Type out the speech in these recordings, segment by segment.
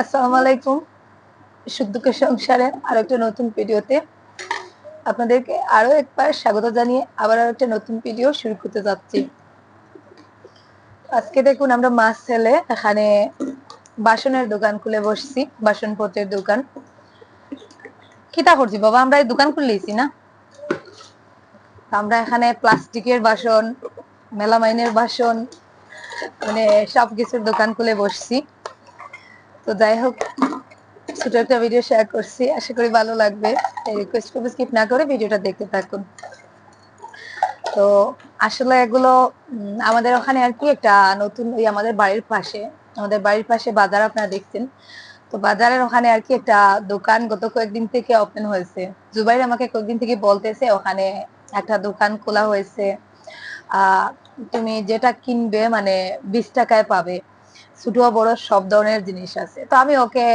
আসসালামু আলাইকুম। সুখ সংসারে আরও একটা নতুন ভিডিওতে আপনাদেরকে আরও একবার স্বাগত জানিয়ে আবার আর একটা নতুন ভিডিও শুরু করতে যাচ্ছি। আজকে দেখুন আমরা মাছ ছেলে এখানে বাসনের দোকান খুলে বসছি, বাসনপত্রের দোকান। কিতা করছি বাবা? আমরা এই দোকান খুললেছি না। আমরা এখানে প্লাস্টিকের বাসন, মেলামাইনের বাসন মানে সবকিছুর দোকান খুলে বসছি। তো যাই হোক, ছোট একটা ভিডিও শেয়ার করছি। আশা করি ভালো লাগবে। রিকোয়েস্ট করব স্কিপ না করে ভিডিওটা দেখতে থাকুন। তো আসলে এগুলো আমাদের ওখানে আর কি একটা নতুন ওই আমাদের বাড়ির পাশে, আমাদের বাড়ির পাশে বাজার আপনারা দেখছেন। তো বাজারের ওখানে আর কি একটা দোকান গত কয়েকদিন থেকে ওপেন হয়েছে। জুবাইর আমাকে কয়েকদিন থেকে বলতেছে, ওখানে একটা দোকান খোলা হয়েছে। আহ, তুমি যেটা কিনবে মানে বিশ টাকায় পাবে। ছোট বড় সব ধরনের জিনিস আছে। তো আমি ওকে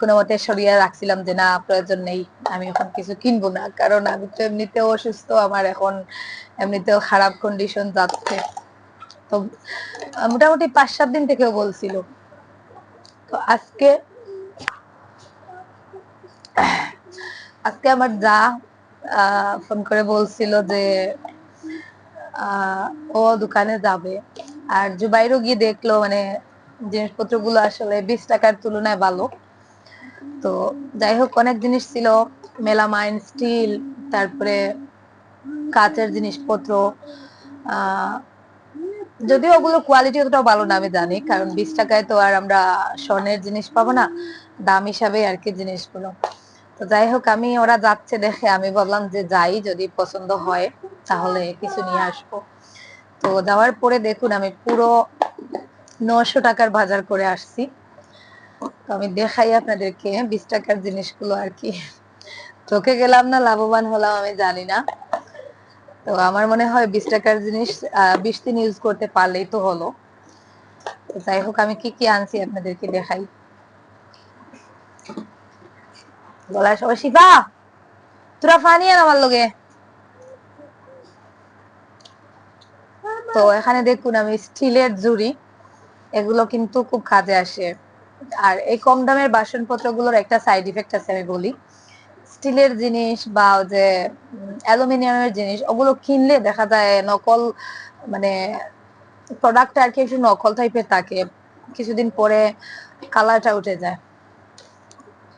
কোনো মতে সরিয়ে রাখছিলাম যে না, প্রয়োজন নেই, আমি এখন কিছু কিনবো না। কারণ আমি তো এমনিতেও অসুস্থ, আমার এখন এমনিতেও খারাপ কন্ডিশন যাচ্ছে। তো মোটামুটি পাঁচ সাত দিন থেকেও বলছিল। তো আজকে আজকে আমার যা ফোন করে বলছিল যে ও দোকানে যাবে। আর জুবাইরও গিয়ে দেখল মানে জিনিসপত্রগুলো আসলে বিশ টাকার তুলনায় ভালো। তো যাই হোক, অনেক জিনিস ছিল। মেলামাইন, স্টিল, তারপরে কাচের জিনিসপত্র যদিও ওগুলো কোয়ালিটি অতটা ভালো না, আমি জানি। কারণ বিশ টাকায় তো আর আমরা স্বর্ণের জিনিস পাবো না, দাম হিসাবে আর কি জিনিসগুলো। তো যাই হোক, আমি, ওরা যাচ্ছে দেখে, আমি ভাবলাম যে যাই, যদি পছন্দ হয়, তাহলে কিছু নিয়ে আসব। তো দেওয়ার পরে দেখুন, আমি পুরো নশো টাকার বাজার করে আসছি। তো আমি দেখাই আপনাদেরকে বিশ টাকার জিনিসগুলো আর কি। চোখে গেলাম না, লাভবান হলাম আমি জানি না। তো আমার মনে হয় বিশ টাকার জিনিস বিশ দিন ইউজ করতে পারলেই তো হলো। যাই হোক, আমি কি কি আনছি আপনাদেরকে দেখাই। বলা সবাই শিফা তোরা ফানি আন আমার লগে। তো এখানে দেখুন আমি স্টিলের জুড়ি এগুলো কিন্তু খুব কাজে আসে। আর এই কম দামের বাসনপত্রগুলোর একটা সাইড ইফেক্ট আছে আমি বলি। স্টিলের জিনিস বা যে, অ্যালুমিনিয়ামের জিনিস, ওগুলো কিনলে দেখা যায় নকল মানে প্রোডাক্ট আর কি একটু নকল টাইপের থাকে। কিছুদিন পরে কালারটা উঠে যায়।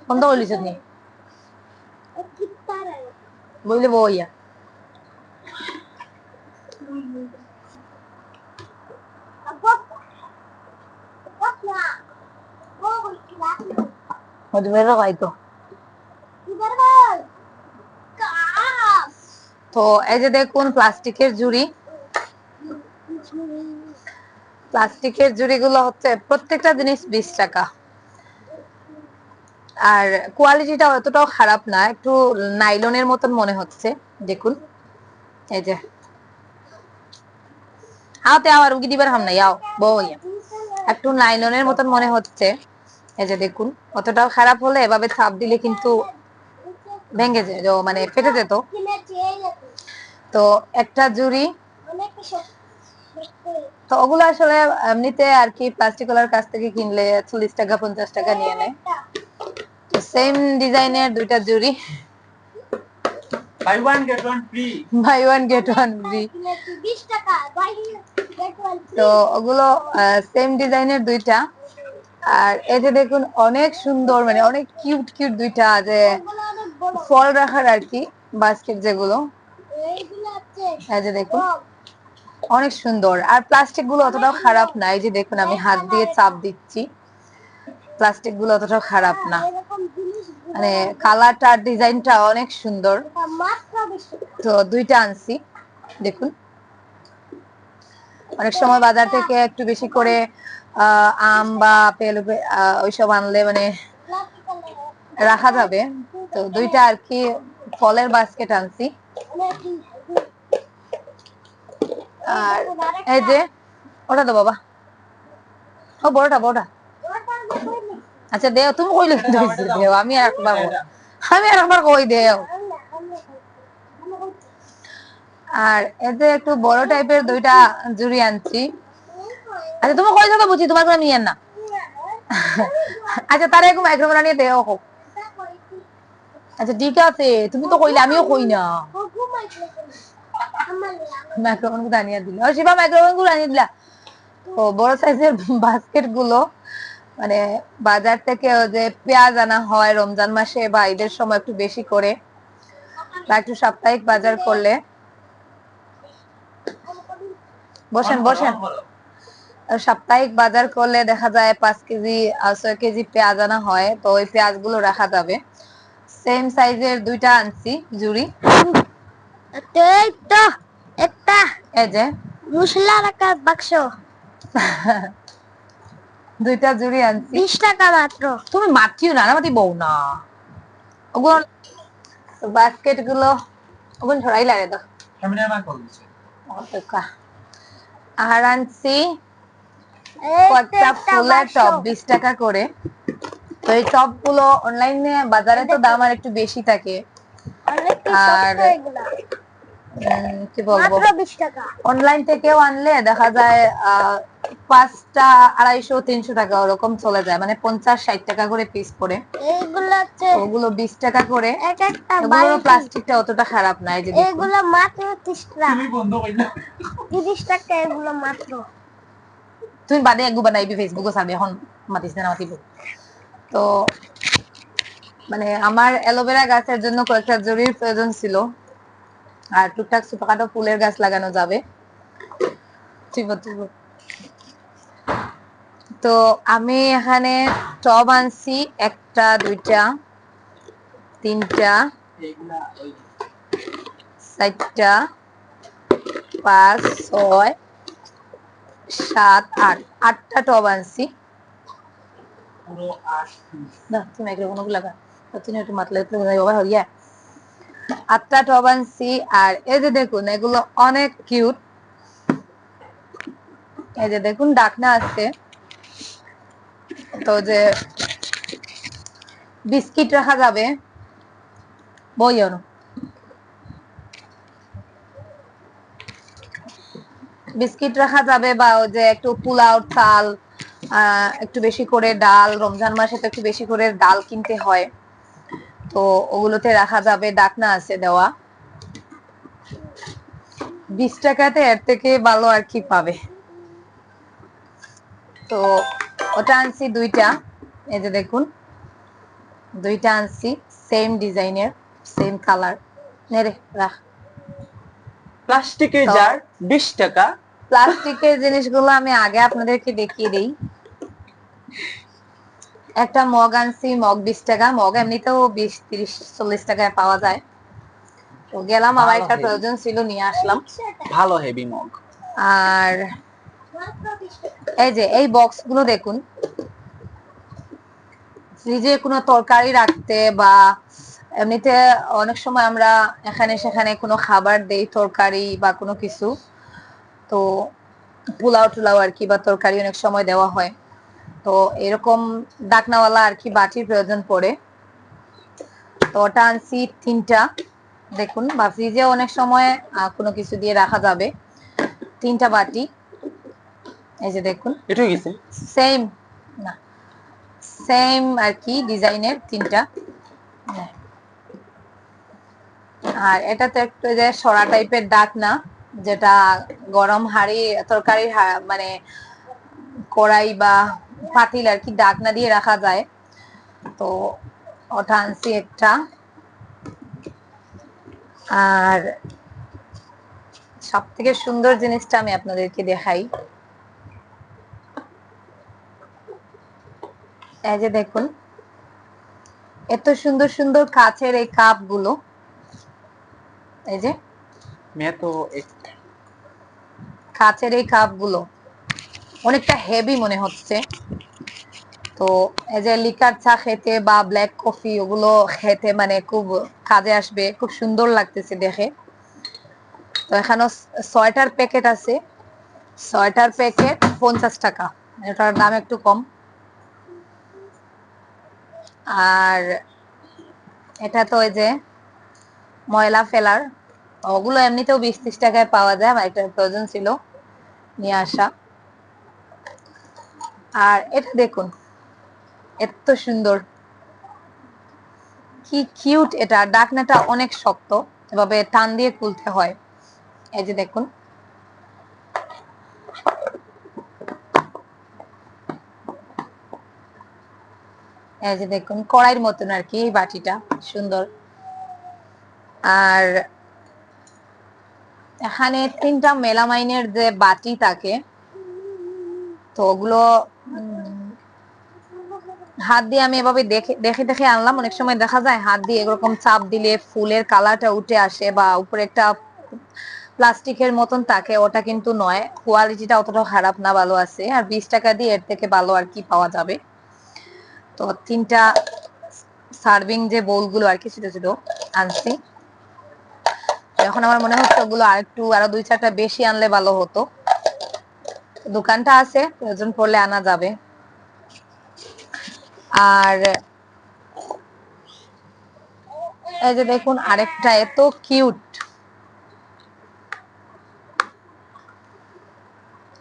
বন্ধ বলিস নি বইলে বইয়া। মধুমেরও হয়তো তো এই যে দেখুন প্লাস্টিকের জুড়ি প্লাস্টিকের জুড়িগুলো হচ্ছে প্রত্যেকটা জিনিস বিশ টাকা আর কোয়ালিটিটা অতটাও খারাপ না একটু নাইলনের মতন মনে হচ্ছে দেখুন। এই যে। আওতে আবার উগি দিবার হাম আও বই একটু নাইলনের মতন মনে হচ্ছে। এই যে দেখুন অতটাও খারাপ হলে এভাবে ছাপ দিলে কিন্তু ভেঙে যায় মানে ফেটে যেত। তো একটা জুড়ি তো ওগুলো আসলে এমনিতে আর কি প্লাস্টিক ওয়ালার কাছ থেকে কিনলে চল্লিশ টাকা পঞ্চাশ টাকা নিয়ে নেয়। তো সেম ডিজাইনের দুইটা জুড়ি. Buy one get one free তো ওগুলো সেম ডিজাইনের দুইটা। আর এই যে দেখুন, অনেক সুন্দর মানে অনেক কিউট কিউট দুইটা যে ফল রাখার আর কি বাস্কেট যেগুলো। এই যে দেখুন, অনেক সুন্দর। আর প্লাস্টিকগুলো অতটাও খারাপ না, এই যে দেখুন, আমি হাত দিয়ে চাপ দিচ্ছি। প্লাস্টিকগুলো অতটাও খারাপ না। মানে কালারটা আর ডিজাইনটা অনেক সুন্দর। তো দুইটা আনছি, দেখুন। অনেক সময় বাজার থেকে একটু বেশি করে আম বা আপেল ওইসব আনলে মানে রাখা যাবে। তো দুইটা আর কি ফলের বাস্কেট আনছি। আর এই যে ওটা তো বাবা। ও বড়টা বড়টা। আচ্ছা দেও তুমি কইলে দেও। আমি আর একবার আমি আর একবার কই দেও। আর এতে একটু বড় টাইপের দুইটা জুড়ি আনছি। আচ্ছা তুমি কই যাবে বুঝি? তোমার কোনো নিয়েন না। আচ্ছা তারা একটু মাইক্রোফোন আনিয়ে দেও হোক আচ্ছা ঠিক আছে, তুমি তো কইলে, আমিও কই না। মাইক্রোফোনগুলো আনিয়ে দিল শিবা মাইক্রোফোনগুলো আনিয়ে দিলা। তো বড় সাইজের বাস্কেটগুলো মানে বাজার থেকে যে পেঁয়াজ আনা হয় রমজান মাসে বা ঈদের সময় একটু বেশি করে, বা একটু সাপ্তাহিক বাজার করলে। বসেন বসেন। সাপ্তাহিক বাজার করলে দেখা যায় পাঁচ কেজি আহ, ছয় কেজি পেঁয়াজ আনা হয় তো ওই পেঁয়াজগুলো রাখা যাবে। সেম সাইজের দুইটা আনছি জুড়ি। তো একটা এই যে। মশলা রাখার বাক্স। দুইটা জুড়ি আনছি। বিশ টাকা মাত্র। তুমি মাতিও না না মাতি বউ না। ওগুলো বাস্কেটগুলো ওগুলো ধরাই লাগে তো। আর আনছি কয়েকটা ফুলের। টপ বিশ টাকা করে। তো এই টপগুলো অনলাইনে বাজারে তো দাম আর একটু বেশি থাকে। আর- কি বলব? অনলাইন থেকেও আনলে দেখা যায় আহ, পাঁচটা আড়াইশো তিনশো টাকা ওরকম চলে যায়। মানে পঞ্চাশ ষাট টাকা করে পিস পড়ে। এইগুলো হচ্ছে ওগুলো বিশ টাকা করে। ওগুলো। প্লাস্টিকটা অতটা খারাপ না এই যে দেখুন। এগুলো মাত্র টাকা। তিরিশ টাকা এগুলো মাত্র। তুমি বাদে একগু বানাইবি ফেসবুকে ছাড়বি এখন মাতিস না, মাতিব। তো মানে আমার অ্যালোভেরা গাছের জন্য কয়েকটা জরির প্রয়োজন ছিল। আর টুকটাক ছোটখাটো ফুলের গাছ লাগানো যাবে। তো আমি এখানে টব আনছি, একটা, দুইটা, তিনটা চারটা পাঁচ, ছয় সাত আট আটটা টব আনছি। পুরো আট piece। না তুমি মাইক্রোফোন লাগা তুমি একটু মাতলে বাবা হইয়া আটটা টব আনছি আর এই যে দেখুন এগুলো অনেক কিউট এই যে দেখুন ডাকনা আছে। তো যে বিস্কিট রাখা যাবে। বই আনো বিস্কিট রাখা যাবে বা ওই যে একটু পোলাও চাল আহ, একটু বেশি করে ডাল রমজান মাসে তো একটু বেশি করে ডাল কিনতে হয়। তো ওগুলোতে রাখা যাবে ডাকনা আছে দেওয়া। বিশ টাকাতে এর থেকে ভালো আর কি পাবে। তো ওটা আনছি দুইটা এই যে দেখুন। দুইটা আনছি সেম ডিজাইনের সেম কালার নেরে রাখ। প্লাস্টিকের জার বিশ টাকা। প্লাস্টিকের জিনিসগুলো আমি আগে আপনাদেরকে দেখিয়ে দিই। একটা মগ আনছি মগ বিশ টাকা মগ এমনিতেও বিশ তিরিশ চল্লিশ টাকায় পাওয়া যায়। তো গেলাম আমার একটা প্রয়োজন ছিল নিয়ে আসলাম। ভালো হেভি মগ। আর এই যে এই বক্সগুলো দেখুন। ফ্রিজে কোনো তরকারি রাখতে বা এমনিতে অনেক সময় আমরা এখানে সেখানে কোনো খাবার দেই তরকারি বা কোনো কিছু। তো পোলাও টুলাও আর কি বা তরকারি অনেক সময় দেওয়া হয়। তো এরকম ডাকনাওয়ালা আর কি বাটির প্রয়োজন পড়ে। তো ওটা আনছি তিনটা। দেখুন বা ফ্রিজে অনেক সময় কোনো কিছু দিয়ে রাখা যাবে। তিনটা বাটি। এই যে দেখুন। এটু গেছে সেম না। সেম আর কি ডিজাইনের তিনটা। হ্যাঁ। আর এটা তো একটু যে সরা টাইপের ডাক না যেটা গরম হাড়ি তরকারি মানে কড়াই বা পাতিল আর কি ডাকনা দিয়ে রাখা যায় তো ওটা আনছি একটা আর সব থেকে সুন্দর জিনিসটা আমি আপনাদেরকে দেখাই এই যে দেখুন এত সুন্দর সুন্দর কাচের এই কাপ গুলো এই যে मैं तो एक কাচের এই কাপগুলো অনেকটা হেভি মনে হচ্ছে। তো এই যে লিকার চা খেতে বা ব্ল্যাক কফি ওগুলো খেতে মানে খুব কাজে আসবে, খুব সুন্দর লাগতেছে দেখে। তো এখানে ছয়টার প্যাকেট আছে। ছয়টার প্যাকেট পঞ্চাশ টাকা, এটার দাম একটু কম। আর এটা তো ওই যে ময়লা ফেলার, ওগুলো এমনিতেও বিশ ত্রিশ টাকায় পাওয়া যায়, আমার একটা প্রয়োজন ছিল। নিয়ে আসা। আর এটা দেখুন, এত সুন্দর। কি কিউট এটা। ডাকনাটা অনেক শক্ত। এভাবে টান দিয়ে খুলতে হয়। এই যে দেখুন। এই যে দেখুন, কড়াইয়ের মতন আর কি এই বাটিটা। সুন্দর। আর এখানে তিনটা মেলামাইনের যে বাটি থাকে, তো ওগুলো হাত দিয়ে আমি এভাবে দেখে দেখে দেখে আনলাম। অনেক সময় দেখা যায় হাত দিয়ে এরকম চাপ দিলে ফুলের কালারটা উঠে আসে বা উপরে একটা প্লাস্টিকের মতন থাকে, ওটা কিন্তু নয়। কোয়ালিটিটা অতটা খারাপ না, ভালো আছে। আর বিশ টাকা দিয়ে এর থেকে ভালো আর কি পাওয়া যাবে। তো তিনটা সার্ভিং যে বোলগুলো আর কি ছোট ছোট আনছি। এখন আমার মনে হচ্ছে ওগুলো আরেকটু, আরও দুই চারটা বেশি আনলে ভালো হতো। দোকানটা আছে, প্রয়োজন পড়লে আনা যাবে। আর এই যে দেখুন, আরেকটা এত কিউট।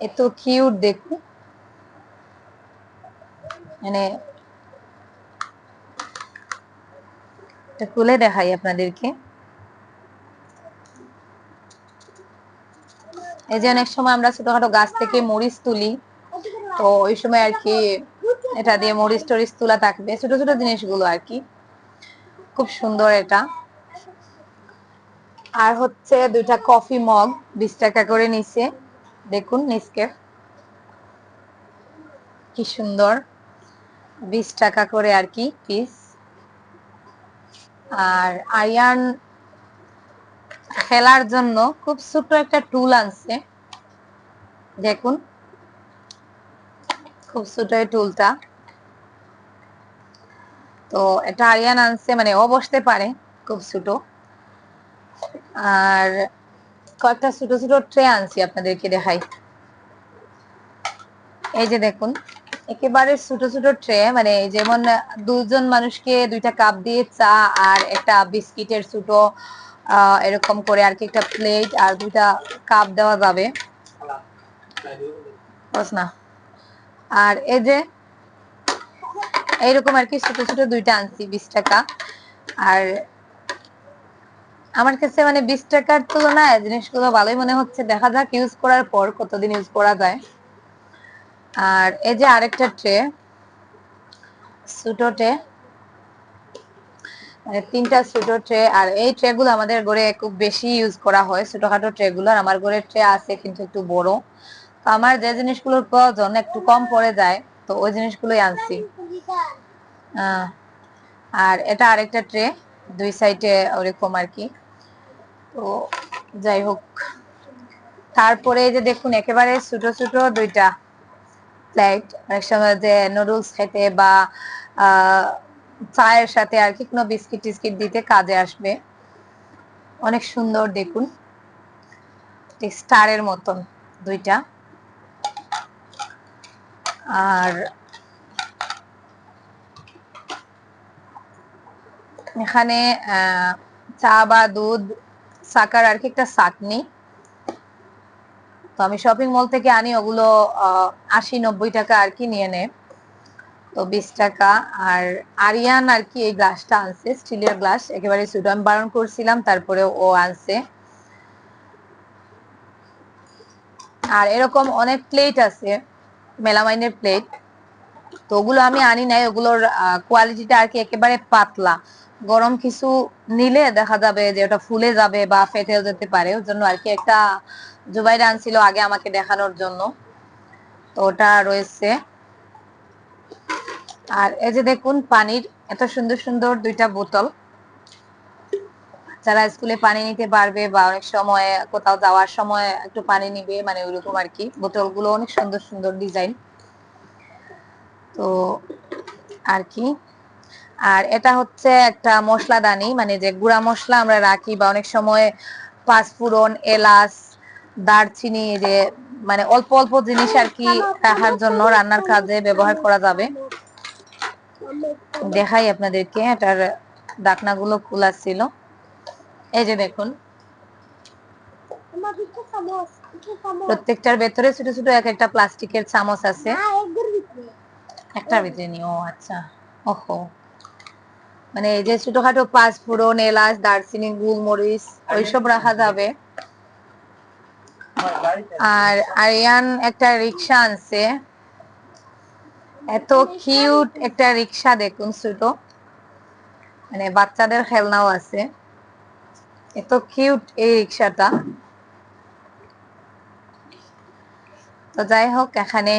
এত কিউট দেখুন। মানে এটা খুলে দেখাই আপনাদেরকে। এই যে অনেক সময় আমরা ছোটখাটো গাছ থেকে মরিচ তুলি, তো ওই সময় আর কি এটা দিয়ে মরিচ টরিচ তোলা থাকবে, ছোট ছোট জিনিসগুলো আর কি। খুব সুন্দর এটা। আর হচ্ছে দুইটা কফি মগ, বিশ টাকা করে নিচে দেখুন নিচকেফ কি সুন্দর। বিশ টাকা করে আর কি পিস আর আয়ান খেলার জন্য খুব ছোট একটা টুল আনছে। দেখুন। খুব ছোট এই টুলটা। তো এটা আরিয়ান আনছে মানে ও বসতে পারে খুব ছোট। আর কয়েকটা ছোট ছোট ট্রে আনছি আপনাদেরকে দেখাই। এই যে দেখুন, একেবারে ছোট ছোট ট্রে মানে যেমন দুজন মানুষকে দুইটা কাপ দিয়ে চা আর একটা বিস্কিটের ছোট এরকম করে আর কি একটা প্লেট আর দুইটা কাপ দেওয়া যাবে। আর এই যে, এইরকম আর কি ছোট ছোট দুইটা আনছি, বিশ টাকা। আর আমার কাছে মানে বিশ টাকার তুলনায় জিনিসগুলো ভালোই মনে হচ্ছে। দেখা যাক ইউজ করার পর কতদিন ইউজ করা যায়। আর এই যে আরেকটা ট্রে ছোট ট্রে তিনটা ছোট ট্রে আর এই ট্রে গুলো আমাদের ঘরে খুব বেশি ইউজ করা হয় ছোটখাটো ট্রে গুলো আমার ঘরে ট্রে আছে কিন্তু একটু বড়। তো আমার যে জিনিসগুলোর প্রয়োজন একটু কম পড়ে যায় তো ওই জিনিসগুলোই আনছি। আর এটা আরেকটা ট্রে দুই সাইডে ওরকম আর কি। তো যাই হোক। তারপরে এই যে দেখুন একেবারে ছোট ছোট দুইটা প্লেট অনেক সময় যে নুডলস খেতে বা আহ, চায়ের সাথে আর কি, কোনো বিস্কিট টিস্কিট দিতে কাজে আসবে। অনেক সুন্দর দেখুন। স্টারের মতন দুইটা। আর এখানে চা বা দুধ, সাকার আর কি একটা চাটনি। তো আমি শপিং মল থেকে আনি, ওগুলো আশি নব্বই টাকা আর কি নিয়ে নেয়। তো বিশ টাকা। আর আরিয়ান আর কি এই গ্লাসটা আনছে, স্টিলের গ্লাস একেবারে ছোট বারণ করছিলাম, তারপরে ও আনছে। আর এরকম অনেক প্লেট আছে, মেলামাইনের প্লেট তো ওগুলো আমি আনি নাই, ওগুলোর কোয়ালিটিটা আর কি একেবারে পাতলা। গরম কিছু নিলে দেখা যাবে যে ওটা ফুলে যাবে বা ফেটেও যেতে পারে। ওর জন্য আর কি একটা জুবাইরা আনছিল আগে আমাকে দেখানোর জন্য। তো ওটা রয়েছে। আর এই যে দেখুন পানির এত সুন্দর সুন্দর দুইটা বোতল। যারা স্কুলে পানি নিতে পারবে বা অনেক সময় কোথাও যাওয়ার সময় একটু পানি নিবে মানে ওইরকম আর কি। বোতলগুলো অনেক সুন্দর সুন্দর ডিজাইন। তো আর কি। আর এটা হচ্ছে একটা মশলাদানি মানে যে গুঁড়া মশলা আমরা রাখি বা অনেক সময় পাঁচফোড়ন এলাচ, দারচিনি যে মানে অল্প অল্প জিনিস আর কি রাখার জন্য রান্নার কাজে ব্যবহার করা যাবে। দেখাই আপনাদেরকে, এটার ডাকনাগুলো খোলা ছিল। এই যে দেখুন। প্রত্যেকটার ভেতরে ছোট ছোট এক একটা প্লাস্টিকের চামচ আছে। একটার ভিতরে নি ও আচ্ছা। ওহো। মানে এই যে ছোটখাটো পাঁচ ফোড়ন, এলাচ, দারচিনি, গোলমরিচ, ওইসব রাখা যাবে। আর আরিয়ান একটা রিক্সা আনছে। এত কিউট একটা রিক্সা দেখুন ছোট। মানে বাচ্চাদের খেলনাও আছে। এত কিউট এই রিক্সাটা তো যাই হোক, এখানে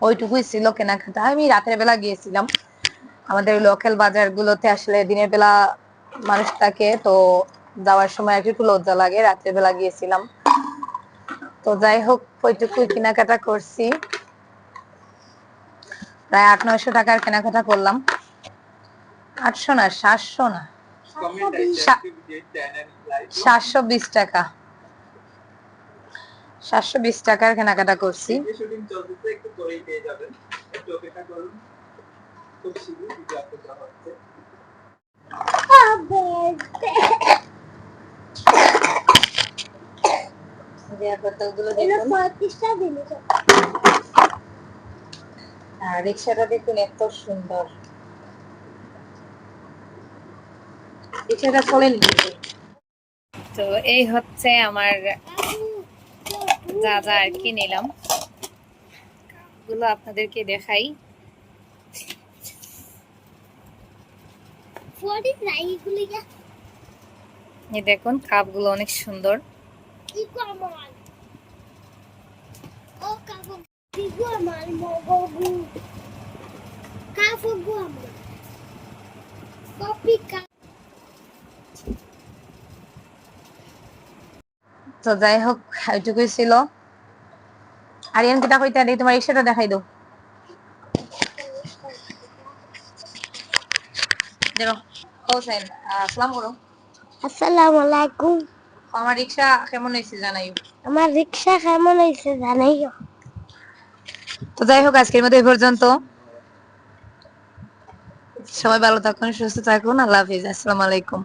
ওইটুকুই ছিল কেনাকাটা। আমি রাতের বেলা গিয়েছিলাম। আমাদের লোকাল বাজার গুলোতে আসলে দিনের বেলা মানুষ থাকে, তো যাওয়ার সময় একটু লজ্জা লাগে। রাতের বেলা গিয়েছিলাম। তো যাই হোক, ওইটুকুই কেনাকাটা করছি। প্রায় আট নয়শো টাকার কেনাকাটা করলাম। আটশো না সাতশো না। সাতশো বিশ টাকা। সাতশো বিশ টাকার কেনাকাটা করছি। পেয়ে যাবেন একটু অপেক্ষা করুন খুব শীঘ্রই ভিডিও আপলোড করা হচ্ছে বোতলগুলো এটা দেখুন পঁয়ত্রিশটা দিলে আর রিক্সাটা দেখুন এত সুন্দর। রিক্সাটা চলেন তো এই হচ্ছে আমার যা যা আর কি নিলাম। গুলো আপনাদেরকে দেখাই। দেখুন কাপগুলো অনেক সুন্দর। কাপো ইকুয়ামান মগবু কাফো গুয়ামান তো যাই হোক ওইটুকুই ছিল। আরিয়ান কিটা কইতে দেই তোমার রিক্সাটা দেখাই দাও। দেখো হোসেন আসসালাম করো। আসসালামু আলাইকুম। আমার রিক্সা কেমন হয়েছে জানাইও। আমার রিক্সা কেমন হয়েছে জানাইও। তো যাই হোক, আজকের মতো এই পর্যন্ত। সবাই ভালো থাকুন, সুস্থ থাকুন, আল্লাহ হাফিজ, আসসালামু আলাইকুম।